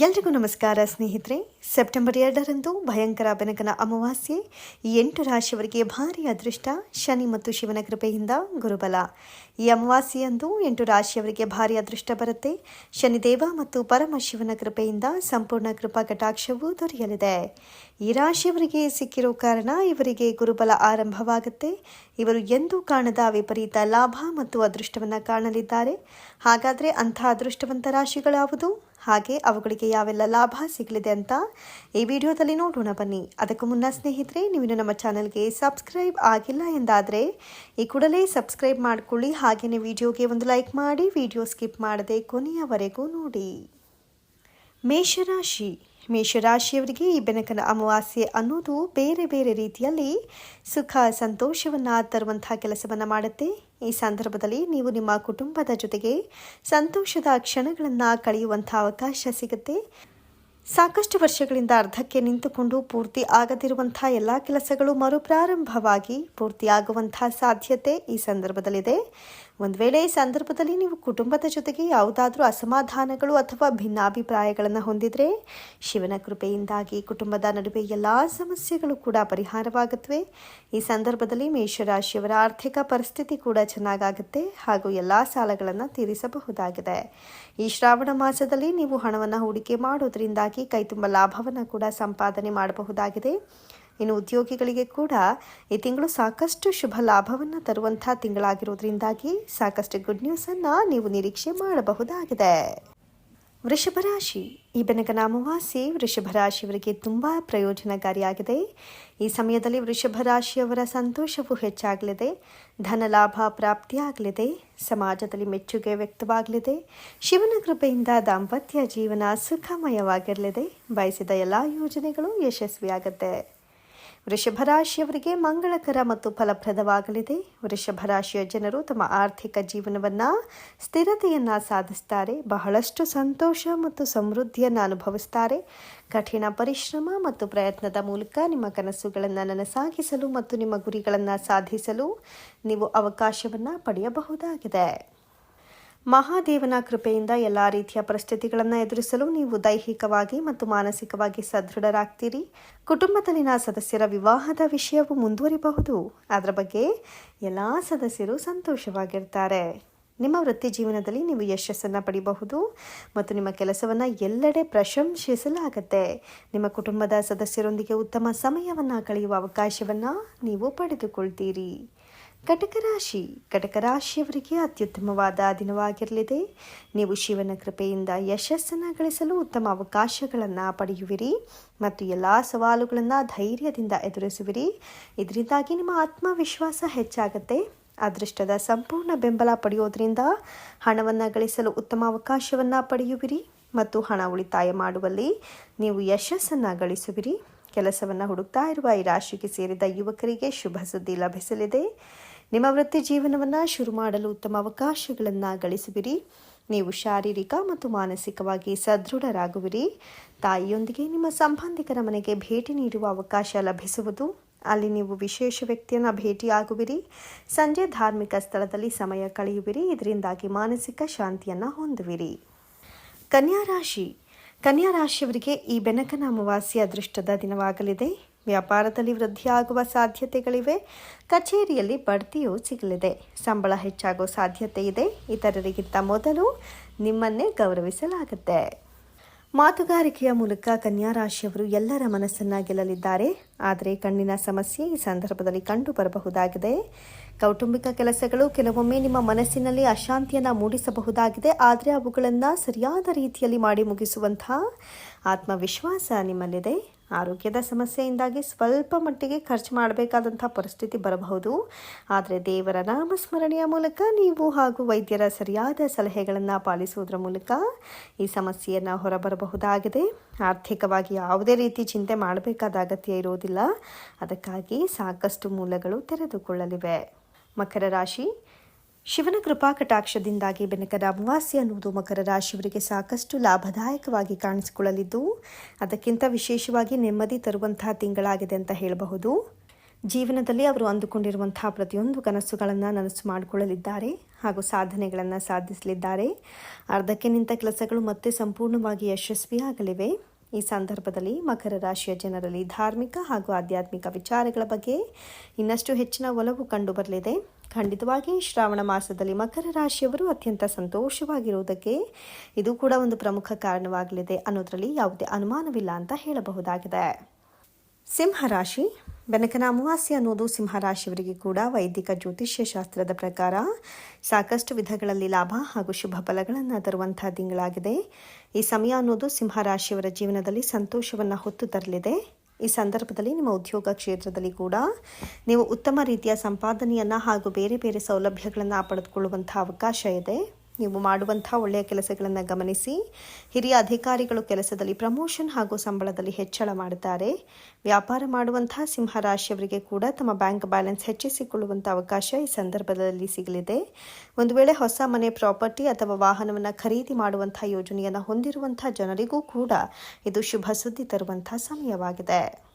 ಎಲ್ರಿಗೂ ನಮಸ್ಕಾರ ಸ್ನೇಹಿತರೆ. ಸೆಪ್ಟೆಂಬರ್ ಎರಡರಂದು ಭಯಂಕರ ಬೆನಕನ ಅಮಾವಾಸ್ಯೆ. ಎಂಟು ರಾಶಿಯವರಿಗೆ ಭಾರಿ ಅದೃಷ್ಟ, ಶನಿ ಮತ್ತು ಶಿವನ ಕೃಪೆಯಿಂದ ಗುರುಬಲ. ಈ ಅಮಾವಾಸ್ಯೆಯಂದು ಎಂಟು ರಾಶಿಯವರಿಗೆ ಭಾರಿ ಅದೃಷ್ಟ ಬರುತ್ತೆ. ಶನಿದೇವ ಮತ್ತು ಪರಮಶಿವನ ಕೃಪೆಯಿಂದ ಸಂಪೂರ್ಣ ಕೃಪಾ ಕಟಾಕ್ಷವು ದೊರೆಯಲಿದೆ. ಈ ರಾಶಿಯವರಿಗೆ ಸಿಕ್ಕಿರೋ ಕಾರಣ ಇವರಿಗೆ ಗುರುಬಲ ಆರಂಭವಾಗುತ್ತೆ. ಇವರು ಎಂದೂ ಕಾಣದ ವಿಪರೀತ ಲಾಭ ಮತ್ತು ಅದೃಷ್ಟವನ್ನು ಕಾಣಲಿದ್ದಾರೆ. ಹಾಗಾದರೆ ಅಂಥ ಅದೃಷ್ಟವಂತ ರಾಶಿಗಳಾವುದು? ಹಾಗೆ ಅವುಗಳಿಗೆ ಯಾವೆಲ್ಲ ಲಾಭ ಸಿಗಲಿದೆ ಅಂತ ಈ ವಿಡಿಯೋದಲ್ಲಿ ನೋಡೋಣ ಬನ್ನಿ. ಅದಕ್ಕೂ ಮುನ್ನ ಸ್ನೇಹಿತರೆ ನೀವು ನಮ್ಮ ಚಾನಲ್ಗೆ ಸಬ್ಸ್ಕ್ರೈಬ್ ಆಗಿಲ್ಲ ಎಂದಾದರೆ ಈ ಕೂಡಲೇ ಸಬ್ಸ್ಕ್ರೈಬ್ ಮಾಡಿಕೊಳ್ಳಿ. ಹಾಗೆಯೇ ವಿಡಿಯೋಗೆ ಒಂದು ಲೈಕ್ ಮಾಡಿ, ವಿಡಿಯೋ ಸ್ಕಿಪ್ ಮಾಡದೆ ಕೊನೆಯವರೆಗೂ ನೋಡಿ. ಮೇಷರಾಶಿ. ಮೇಷರಾಶಿಯವರಿಗೆ ಈ ಬೆನಕನ ಅಮಾವಾಸ್ಯೆ ಅನ್ನೋದು ಬೇರೆ ಬೇರೆ ರೀತಿಯಲ್ಲಿ ಸುಖ, ಸಂತೋಷವನ್ನು ತರುವಂತಹ ಕೆಲಸವನ್ನು ಮಾಡುತ್ತೆ. ಈ ಸಂದರ್ಭದಲ್ಲಿ ನೀವು ನಿಮ್ಮ ಕುಟುಂಬದ ಜೊತೆಗೆ ಸಂತೋಷದ ಕ್ಷಣಗಳನ್ನು ಕಳೆಯುವಂಥ ಅವಕಾಶ ಸಿಗುತ್ತೆ. ಸಾಕಷ್ಟು ವರ್ಷಗಳಿಂದ ಅರ್ಧಕ್ಕೆ ನಿಂತುಕೊಂಡು ಪೂರ್ತಿ ಆಗದಿರುವಂಥ ಎಲ್ಲ ಕೆಲಸಗಳು ಮರುಪ್ರಾರಂಭವಾಗಿ ಪೂರ್ತಿಯಾಗುವಂಥ ಸಾಧ್ಯತೆ ಈ ಸಂದರ್ಭದಲ್ಲಿದೆ. ಒಂದು ವೇಳೆ ಈ ಸಂದರ್ಭದಲ್ಲಿ ನೀವು ಕುಟುಂಬದ ಜೊತೆಗೆ ಯಾವುದಾದ್ರೂ ಅಸಮಾಧಾನಗಳು ಅಥವಾ ಭಿನ್ನಾಭಿಪ್ರಾಯಗಳನ್ನು ಹೊಂದಿದರೆ, ಶಿವನ ಕೃಪೆಯಿಂದಾಗಿ ಕುಟುಂಬದ ನಡುವೆ ಎಲ್ಲ ಸಮಸ್ಯೆಗಳು ಕೂಡ ಪರಿಹಾರವಾಗುತ್ತವೆ ಈ ಸಂದರ್ಭದಲ್ಲಿ ಮೇಷರಾಶಿಯವರ ಆರ್ಥಿಕ ಪರಿಸ್ಥಿತಿ ಕೂಡ ಚೆನ್ನಾಗಾಗುತ್ತೆ ಹಾಗೂ ಎಲ್ಲ ಸಾಲಗಳನ್ನು ತೀರಿಸಬಹುದಾಗಿದೆ. ಈ ಶ್ರಾವಣ ಮಾಸದಲ್ಲಿ ನೀವು ಹಣವನ್ನು ಹೂಡಿಕೆ ಮಾಡೋದ್ರಿಂದಾಗಿ ಕೈ ತುಂಬ ಲಾಭವನ್ನು ಕೂಡ ಸಂಪಾದನೆ ಮಾಡಬಹುದಾಗಿದೆ. ಇನ್ನು ಉದ್ಯೋಗಿಗಳಿಗೆ ಕೂಡ ಈ ತಿಂಗಳು ಸಾಕಷ್ಟು ಶುಭ ಲಾಭವನ್ನು ತರುವಂತಹ ತಿಂಗಳಾಗಿರೋದ್ರಿಂದಾಗಿ ಸಾಕಷ್ಟು ಗುಡ್ ನ್ಯೂಸನ್ನು ನೀವು ನಿರೀಕ್ಷೆ ಮಾಡಬಹುದಾಗಿದೆ. ವೃಷಭ ರಾಶಿ. ಈ ವೃಷಭ ರಾಶಿಯವರಿಗೆ ತುಂಬ ಪ್ರಯೋಜನಕಾರಿಯಾಗಿದೆ. ಈ ಸಮಯದಲ್ಲಿ ವೃಷಭ ರಾಶಿಯವರ ಸಂತೋಷವು ಹೆಚ್ಚಾಗಲಿದೆ. ಧನ ಲಾಭ ಪ್ರಾಪ್ತಿಯಾಗಲಿದೆ ಸಮಾಜದಲ್ಲಿ ಮೆಚ್ಚುಗೆ ವ್ಯಕ್ತವಾಗಲಿದೆ. ಶಿವನ ಕೃಪೆಯಿಂದ ದಾಂಪತ್ಯ ಜೀವನ ಸುಖಮಯವಾಗಿರಲಿದೆ. ಬಯಸಿದ ಎಲ್ಲ ಯೋಜನೆಗಳು ಯಶಸ್ವಿಯಾಗುತ್ತೆ. ವೃಷಭ ರಾಶಿಯವರಿಗೆ ಮಂಗಳಕರ ಮತ್ತು ಫಲಪ್ರದವಾಗಲಿದೆ. ವೃಷಭ ರಾಶಿಯ ಜನರು ತಮ್ಮ ಆರ್ಥಿಕ ಜೀವನವನ್ನು, ಸ್ಥಿರತೆಯನ್ನು ಸಾಧಿಸ್ತಾರೆ. ಬಹಳಷ್ಟು ಸಂತೋಷ ಮತ್ತು ಸಮೃದ್ಧಿಯನ್ನು ಅನುಭವಿಸ್ತಾರೆ. ಕಠಿಣ ಪರಿಶ್ರಮ ಮತ್ತು ಪ್ರಯತ್ನದ ಮೂಲಕ ನಿಮ್ಮ ಕನಸುಗಳನ್ನು ನನಸಾಗಿಸಲು ಮತ್ತು ನಿಮ್ಮ ಗುರಿಗಳನ್ನು ಸಾಧಿಸಲು ನೀವು ಅವಕಾಶವನ್ನು ಪಡೆಯಬಹುದಾಗಿದೆ. ಮಹಾದೇವನ ಕೃಪೆಯಿಂದ ಎಲ್ಲ ರೀತಿಯ ಪರಿಸ್ಥಿತಿಗಳನ್ನು ಎದುರಿಸಲು ನೀವು ದೈಹಿಕವಾಗಿ ಮತ್ತು ಮಾನಸಿಕವಾಗಿ ಸದೃಢರಾಗ್ತೀರಿ. ಕುಟುಂಬದಲ್ಲಿನ ಸದಸ್ಯರ ವಿವಾಹದ ವಿಷಯವು ಮುಂದುವರಿಬಹುದು. ಅದರ ಬಗ್ಗೆ ಎಲ್ಲ ಸದಸ್ಯರು ಸಂತೋಷವಾಗಿರ್ತಾರೆ. ನಿಮ್ಮ ವೃತ್ತಿ ಜೀವನದಲ್ಲಿ ನೀವು ಯಶಸ್ಸನ್ನು ಪಡಿಬಹುದು ಮತ್ತು ನಿಮ್ಮ ಕೆಲಸವನ್ನು ಎಲ್ಲೆಡೆ ಪ್ರಶಂಸಿಸಲಾಗುತ್ತೆ. ನಿಮ್ಮ ಕುಟುಂಬದ ಸದಸ್ಯರೊಂದಿಗೆ ಉತ್ತಮ ಸಮಯವನ್ನು ಕಳೆಯುವ ಅವಕಾಶವನ್ನು ನೀವು ಪಡೆದುಕೊಳ್ತೀರಿ. ಕಟಕ ರಾಶಿ ಕಟಕ ರಾಶಿಯವರಿಗೆ ಅತ್ಯುತ್ತಮವಾದ ದಿನವಾಗಿರಲಿದೆ. ನೀವು ಶಿವನ ಕೃಪೆಯಿಂದ ಯಶಸ್ಸನ್ನು ಗಳಿಸಲು ಉತ್ತಮ ಅವಕಾಶಗಳನ್ನು ಪಡೆಯುವಿರಿ ಮತ್ತು ಎಲ್ಲ ಸವಾಲುಗಳನ್ನು ಧೈರ್ಯದಿಂದ ಎದುರಿಸುವಿರಿ. ಇದರಿಂದಾಗಿ ನಿಮ್ಮ ಆತ್ಮವಿಶ್ವಾಸ ಹೆಚ್ಚಾಗುತ್ತೆ. ಅದೃಷ್ಟದ ಸಂಪೂರ್ಣ ಬೆಂಬಲ ಪಡೆಯೋದ್ರಿಂದ ಹಣವನ್ನು ಗಳಿಸಲು ಉತ್ತಮ ಅವಕಾಶವನ್ನು ಪಡೆಯುವಿರಿ ಮತ್ತು ಹಣ ಉಳಿತಾಯ ಮಾಡುವಲ್ಲಿ ನೀವು ಯಶಸ್ಸನ್ನು ಗಳಿಸುವಿರಿ. ಕೆಲಸವನ್ನು ಹುಡುಕ್ತಾ ಇರುವ ಈ ರಾಶಿಗೆ ಸೇರಿದ ಯುವಕರಿಗೆ ಶುಭ ಸುದ್ದಿ ಲಭಿಸಲಿದೆ. ನಿಮ್ಮ ವೃತ್ತಿ ಜೀವನವನ್ನು ಶುರು ಮಾಡಲು ಉತ್ತಮ ಅವಕಾಶಗಳನ್ನು ಗಳಿಸುವಿರಿ. ನೀವು ಶಾರೀರಿಕ ಮತ್ತು ಮಾನಸಿಕವಾಗಿ ಸದೃಢರಾಗುವಿರಿ. ತಾಯಿಯೊಂದಿಗೆ ನಿಮ್ಮ ಸಂಬಂಧಿಕರ ಮನೆಗೆ ಭೇಟಿ ನೀಡುವ ಅವಕಾಶ ಲಭಿಸುವುದು. ಅಲ್ಲಿ ನೀವು ವಿಶೇಷ ವ್ಯಕ್ತಿಯನ್ನು ಭೇಟಿಯಾಗುವಿರಿ. ಸಂಜೆ ಧಾರ್ಮಿಕ ಸ್ಥಳದಲ್ಲಿ ಸಮಯ ಕಳೆಯುವಿರಿ. ಇದರಿಂದಾಗಿ ಮಾನಸಿಕ ಶಾಂತಿಯನ್ನು ಹೊಂದುವಿರಿ. ಕನ್ಯಾ ರಾಶಿ ಕನ್ಯಾ ರಾಶಿಯವರಿಗೆ ಈ ಬೆನಕನ ಅಮಾವಾಸ್ಯೆ ಅದೃಷ್ಟದ ದಿನವಾಗಲಿದೆ. ವ್ಯಾಪಾರದಲ್ಲಿ ವೃದ್ಧಿಯಾಗುವ ಸಾಧ್ಯತೆಗಳಿವೆ. ಕಚೇರಿಯಲ್ಲಿ ಬಡ್ತಿಯೂ ಸಿಗಲಿದೆ. ಸಂಬಳ ಹೆಚ್ಚಾಗೋ ಸಾಧ್ಯತೆ ಇದೆ. ಇತರರಿಗಿಂತ ಮೊದಲು ನಿಮ್ಮನ್ನೇ ಗೌರವಿಸಲಾಗುತ್ತೆ. ಮಾತುಗಾರಿಕೆಯ ಮೂಲಕ ಕನ್ಯಾ ರಾಶಿಯವರು ಎಲ್ಲರ ಮನಸ್ಸನ್ನ ಗೆಲ್ಲಲಿದ್ದಾರೆ. ಆದರೆ ಕಣ್ಣಿನ ಸಮಸ್ಯೆ ಈ ಸಂದರ್ಭದಲ್ಲಿ ಕಂಡು ಬರಬಹುದಾಗಿದೆ ಕೌಟುಂಬಿಕ ಕೆಲಸಗಳು ಕೆಲವೊಮ್ಮೆ ನಿಮ್ಮ ಮನಸ್ಸಿನಲ್ಲಿ ಅಶಾಂತಿಯನ್ನು ಮೂಡಿಸಬಹುದಾಗಿದೆ. ಆದರೆ ಅವುಗಳನ್ನು ಸರಿಯಾದ ರೀತಿಯಲ್ಲಿ ಮಾಡಿ ಮುಗಿಸುವಂತಹ ಆತ್ಮವಿಶ್ವಾಸ ನಿಮ್ಮಲ್ಲಿದೆ. ಆರೋಗ್ಯದ ಸಮಸ್ಯೆಯಿಂದಾಗಿ ಸ್ವಲ್ಪ ಮಟ್ಟಿಗೆ ಖರ್ಚು ಮಾಡಬೇಕಾದಂಥ ಪರಿಸ್ಥಿತಿ ಬರಬಹುದು. ಆದರೆ ದೇವರ ನಾಮಸ್ಮರಣೆಯ ಮೂಲಕ ನೀವು ಹಾಗೂ ವೈದ್ಯರ ಸರಿಯಾದ ಸಲಹೆಗಳನ್ನು ಪಾಲಿಸುವುದರ ಮೂಲಕ ಈ ಸಮಸ್ಯೆಯನ್ನು ಹೊರಬರಬಹುದಾಗಿದೆ. ಆರ್ಥಿಕವಾಗಿ ಯಾವುದೇ ರೀತಿ ಚಿಂತೆ ಮಾಡಬೇಕಾದ ಅಗತ್ಯ ಇರುವುದಿಲ್ಲ. ಅದಕ್ಕಾಗಿ ಸಾಕಷ್ಟು ಮೂಲಗಳು ತೆರೆದುಕೊಳ್ಳಲಿವೆ. ಮಕರ ರಾಶಿ ಶಿವನ ಕೃಪಾ ಕಟಾಕ್ಷದಿಂದಾಗಿ ಬೆನಕದ ಅಮಾವಾಸ್ಯೆ ಅನ್ನುವುದು ಮಕರ ರಾಶಿಯವರಿಗೆ ಸಾಕಷ್ಟು ಲಾಭದಾಯಕವಾಗಿ ಕಾಣಿಸಿಕೊಳ್ಳಲಿದ್ದು, ಅದಕ್ಕಿಂತ ವಿಶೇಷವಾಗಿ ನೆಮ್ಮದಿ ತರುವಂತಹ ತಿಂಗಳಾಗಿದೆ ಅಂತ ಹೇಳಬಹುದು. ಜೀವನದಲ್ಲಿ ಅವರು ಅಂದುಕೊಂಡಿರುವಂತಹ ಪ್ರತಿಯೊಂದು ಕನಸುಗಳನ್ನು ನನಸು ಮಾಡಿಕೊಳ್ಳಲಿದ್ದಾರೆ ಹಾಗೂ ಸಾಧನೆಗಳನ್ನು ಸಾಧಿಸಲಿದ್ದಾರೆ. ಅರ್ಧಕ್ಕೆ ನಿಂತ ಕೆಲಸಗಳು ಮತ್ತೆ ಸಂಪೂರ್ಣವಾಗಿ ಯಶಸ್ವಿಯಾಗಲಿವೆ. ಈ ಸಂದರ್ಭದಲ್ಲಿ ಮಕರ ರಾಶಿಯ ಜನರಲ್ಲಿ ಧಾರ್ಮಿಕ ಹಾಗೂ ಆಧ್ಯಾತ್ಮಿಕ ವಿಚಾರಗಳ ಬಗ್ಗೆ ಇನ್ನಷ್ಟು ಹೆಚ್ಚಿನ ಒಲವು ಕಂಡುಬರಲಿದೆ. ಖಂಡಿತವಾಗಿ ಶ್ರಾವಣ ಮಾಸದಲ್ಲಿ ಮಕರ ರಾಶಿಯವರು ಅತ್ಯಂತ ಸಂತೋಷವಾಗಿರುವುದಕ್ಕೆ ಇದು ಕೂಡ ಒಂದು ಪ್ರಮುಖ ಕಾರಣವಾಗಲಿದೆ ಅನ್ನೋದರಲ್ಲಿ ಯಾವುದೇ ಅನುಮಾನವಿಲ್ಲ ಅಂತ ಹೇಳಬಹುದಾಗಿದೆ. ಸಿಂಹರಾಶಿ. ಬೆನಕನ ಅಮಾವಾಸ್ಯೆ ಅನ್ನೋದು ಸಿಂಹರಾಶಿಯವರಿಗೆ ಕೂಡ ವೈದಿಕ ಜ್ಯೋತಿಷ್ಯ ಶಾಸ್ತ್ರದ ಪ್ರಕಾರ ಸಾಕಷ್ಟು ವಿಧಗಳಲ್ಲಿ ಲಾಭ ಹಾಗೂ ಶುಭ ಫಲಗಳನ್ನು ತರುವಂತಹ ತಿಂಗಳಾಗಿದೆ. ಈ ಸಮಯ ಅನ್ನೋದು ಸಿಂಹರಾಶಿಯವರ ಜೀವನದಲ್ಲಿ ಸಂತೋಷವನ್ನು ಹೊತ್ತು ತರಲಿದೆ. ಈ ಸಂದರ್ಭದಲ್ಲಿ ನಿಮ್ಮ ಉದ್ಯೋಗ ಕ್ಷೇತ್ರದಲ್ಲಿ ಕೂಡ ನೀವು ಉತ್ತಮ ರೀತಿಯ ಸಂಪಾದನೆಯನ್ನು ಹಾಗೂ ಬೇರೆ ಬೇರೆ ಸೌಲಭ್ಯಗಳನ್ನು ಪಡೆದುಕೊಳ್ಳುವಂಥ ಅವಕಾಶ ಇದೆ. ನೀವು ಮಾಡುವಂಥ ಒಳ್ಳೆಯ ಕೆಲಸಗಳನ್ನು ಗಮನಿಸಿ. ಹಿರಿಯ ಅಧಿಕಾರಿಗಳು ಕೆಲಸದಲ್ಲಿ ಪ್ರಮೋಷನ್ ಹಾಗೂ ಸಂಬಳದಲ್ಲಿ ಹೆಚ್ಚಳ ಮಾಡುತ್ತಾರೆ. ವ್ಯಾಪಾರ ಮಾಡುವಂಥ ಸಿಂಹರಾಶಿಯವರಿಗೆ ಕೂಡ ತಮ್ಮ ಬ್ಯಾಂಕ್ ಬ್ಯಾಲೆನ್ಸ್ ಹೆಚ್ಚಿಸಿಕೊಳ್ಳುವಂಥ ಅವಕಾಶ ಈ ಸಂದರ್ಭದಲ್ಲಿ ಸಿಗಲಿದೆ. ಒಂದು ವೇಳೆ ಹೊಸ ಮನೆ ಪ್ರಾಪರ್ಟಿ ಅಥವಾ ವಾಹನವನ್ನು ಖರೀದಿ ಮಾಡುವಂಥ ಯೋಜನೆಯನ್ನು ಹೊಂದಿರುವಂಥ ಜನರಿಗೂ ಕೂಡ ಇದು ಶುಭ ಸುದ್ದಿ ತರುವಂಥ ಸಮಯವಾಗಿದೆ.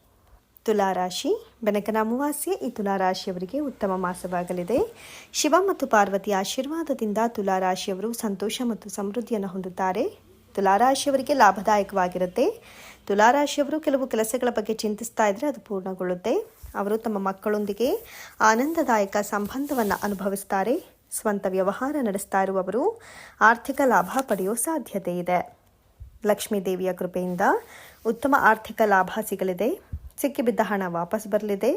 ತುಲಾರಾಶಿ, ಬೆನಕನ ಅಮಾವಾಸ್ಯೆ ಈ ತುಲಾರಾಶಿಯವರಿಗೆ ಉತ್ತಮ ಮಾಸವಾಗಲಿದೆ. ಶಿವ ಮತ್ತು ಪಾರ್ವತಿ ಆಶೀರ್ವಾದದಿಂದ ತುಲಾರಾಶಿಯವರು ಸಂತೋಷ ಮತ್ತು ಸಮೃದ್ಧಿಯನ್ನು ಹೊಂದುತ್ತಾರೆ. ತುಲಾರಾಶಿಯವರಿಗೆ ಲಾಭದಾಯಕವಾಗಿರುತ್ತೆ. ತುಲಾರಾಶಿಯವರು ಕೆಲವು ಕೆಲಸಗಳ ಬಗ್ಗೆ ಚಿಂತಿಸ್ತಾ ಇದ್ದರೆ ಅದು ಪೂರ್ಣಗೊಳ್ಳುತ್ತೆ. ಅವರು ತಮ್ಮ ಮಕ್ಕಳೊಂದಿಗೆ ಆನಂದದಾಯಕ ಸಂಬಂಧವನ್ನು ಅನುಭವಿಸ್ತಾರೆ. ಸ್ವಂತ ವ್ಯವಹಾರ ನಡೆಸ್ತಾ ಇರುವವರು ಆರ್ಥಿಕ ಲಾಭ ಪಡೆಯುವ ಸಾಧ್ಯತೆ ಇದೆ. ಲಕ್ಷ್ಮೀ ದೇವಿಯ ಕೃಪೆಯಿಂದ ಉತ್ತಮ ಆರ್ಥಿಕ ಲಾಭ ಸಿಗಲಿದೆ. ಸಿಕ್ಕಿಬಿದ್ದ ಹಣ ವಾಪಸ್ ಬರಲಿದೆ.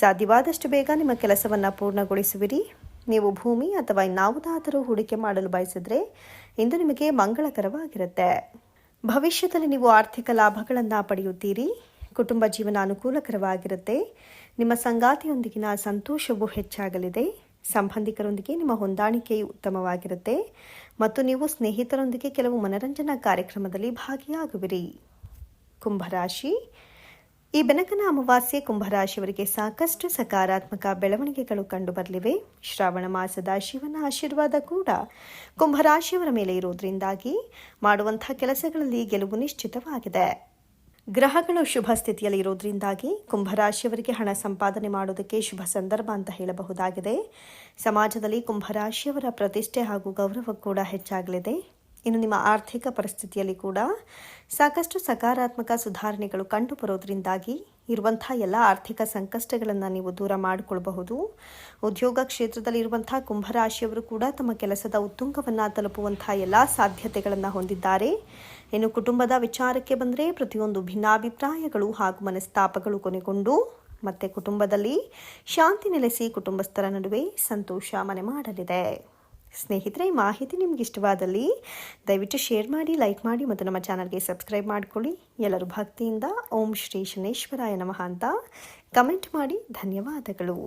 ಸಾಧ್ಯವಾದಷ್ಟು ಬೇಗ ನಿಮ್ಮ ಕೆಲಸವನ್ನು ಪೂರ್ಣಗೊಳಿಸುವಿರಿ. ನೀವು ಭೂಮಿ ಅಥವಾ ಇನ್ನಾವುದಾದರೂ ಹೂಡಿಕೆ ಮಾಡಲು ಬಯಸಿದ್ರೆ ಇಂದು ನಿಮಗೆ ಮಂಗಳಕರವಾಗಿರುತ್ತೆ. ಭವಿಷ್ಯದಲ್ಲಿ ನೀವು ಆರ್ಥಿಕ ಲಾಭಗಳನ್ನು ಪಡೆಯುತ್ತೀರಿ. ಕುಟುಂಬ ಜೀವನ ಅನುಕೂಲಕರವಾಗಿರುತ್ತೆ. ನಿಮ್ಮ ಸಂಗಾತಿಯೊಂದಿಗಿನ ಸಂತೋಷವು ಹೆಚ್ಚಾಗಲಿದೆ. ಸಂಬಂಧಿಕರೊಂದಿಗೆ ನಿಮ್ಮ ಹೊಂದಾಣಿಕೆಯು ಉತ್ತಮವಾಗಿರುತ್ತೆ. ಮತ್ತು ನೀವು ಸ್ನೇಹಿತರೊಂದಿಗೆ ಕೆಲವು ಮನರಂಜನಾ ಕಾರ್ಯಕ್ರಮದಲ್ಲಿ ಭಾಗಿಯಾಗುವಿರಿ. ಕುಂಭರಾಶಿ ಈ ಬೆನಕನ ಅಮಾವಾಸ್ಯೆ ಕುಂಭರಾಶಿಯವರಿಗೆ ಸಾಕಷ್ಟು ಸಕಾರಾತ್ಮಕ ಬೆಳವಣಿಗೆಗಳು ಕಂಡುಬರಲಿವೆ. ಶ್ರಾವಣ ಮಾಸದ ಶಿವನ ಆಶೀರ್ವಾದ ಕೂಡ ಕುಂಭರಾಶಿಯವರ ಮೇಲೆ ಇರುವುದರಿಂದಾಗಿ ಮಾಡುವಂಥ ಕೆಲಸಗಳಲ್ಲಿ ಗೆಲುವು ನಿಶ್ಚಿತವಾಗಿದೆ. ಗ್ರಹಗಳು ಶುಭ ಸ್ಥಿತಿಯಲ್ಲಿ ಇರೋದ್ರಿಂದಾಗಿ ಕುಂಭರಾಶಿಯವರಿಗೆ ಹಣ ಸಂಪಾದನೆ ಮಾಡೋದಕ್ಕೆ ಶುಭ ಸಂದರ್ಭ ಅಂತ ಹೇಳಬಹುದಾಗಿದೆ. ಸಮಾಜದಲ್ಲಿ ಕುಂಭರಾಶಿಯವರ ಪ್ರತಿಷ್ಠೆ ಹಾಗೂ ಗೌರವ ಕೂಡ ಹೆಚ್ಚಾಗಲಿದೆ. ಇನ್ನು ನಿಮ್ಮ ಆರ್ಥಿಕ ಪರಿಸ್ಥಿತಿಯಲ್ಲಿ ಕೂಡ ಸಾಕಷ್ಟು ಸಕಾರಾತ್ಮಕ ಸುಧಾರಣೆಗಳು ಕಂಡು ಬರೋದ್ರಿಂದಾಗಿ ಇರುವಂಥ ಎಲ್ಲ ಆರ್ಥಿಕ ಸಂಕಷ್ಟಗಳನ್ನು ನೀವು ದೂರ ಮಾಡಿಕೊಳ್ಬಹುದು. ಉದ್ಯೋಗ ಕ್ಷೇತ್ರದಲ್ಲಿ ಇರುವಂತಹ ಕುಂಭರಾಶಿಯವರು ಕೂಡ ತಮ್ಮ ಕೆಲಸದ ಉತ್ತುಂಗವನ್ನು ತಲುಪುವಂಥ ಎಲ್ಲ ಸಾಧ್ಯತೆಗಳನ್ನು ಹೊಂದಿದ್ದಾರೆ. ಇನ್ನು ಕುಟುಂಬದ ವಿಚಾರಕ್ಕೆ ಬಂದರೆ ಪ್ರತಿಯೊಂದು ಭಿನ್ನಾಭಿಪ್ರಾಯಗಳು ಹಾಗೂ ಮನಸ್ತಾಪಗಳು ಕೊನೆಗೊಂಡು ಮತ್ತೆ ಕುಟುಂಬದಲ್ಲಿ ಶಾಂತಿ ನೆಲೆಸಿ ಕುಟುಂಬಸ್ಥರ ನಡುವೆ ಸಂತೋಷ ಮನೆ ಮಾಡಲಿದೆ. ಸ್ನೇಹಿತರೆ, ಈ ಮಾಹಿತಿ ನಿಮ್ಗೆ ಇಷ್ಟವಾದಲ್ಲಿ ದಯವಿಟ್ಟು ಶೇರ್ ಮಾಡಿ, ಲೈಕ್ ಮಾಡಿ ಮತ್ತು ನಮ್ಮ ಚಾನಲ್ಗೆ ಸಬ್ಸ್ಕ್ರೈಬ್ ಮಾಡಿಕೊಳ್ಳಿ. ಎಲ್ಲರೂ ಭಕ್ತಿಯಿಂದ ಓಂ ಶ್ರೀ ಶನೇಶ್ವರಾಯ ನಮಃ ಅಂತ ಕಮೆಂಟ್ ಮಾಡಿ. ಧನ್ಯವಾದಗಳು.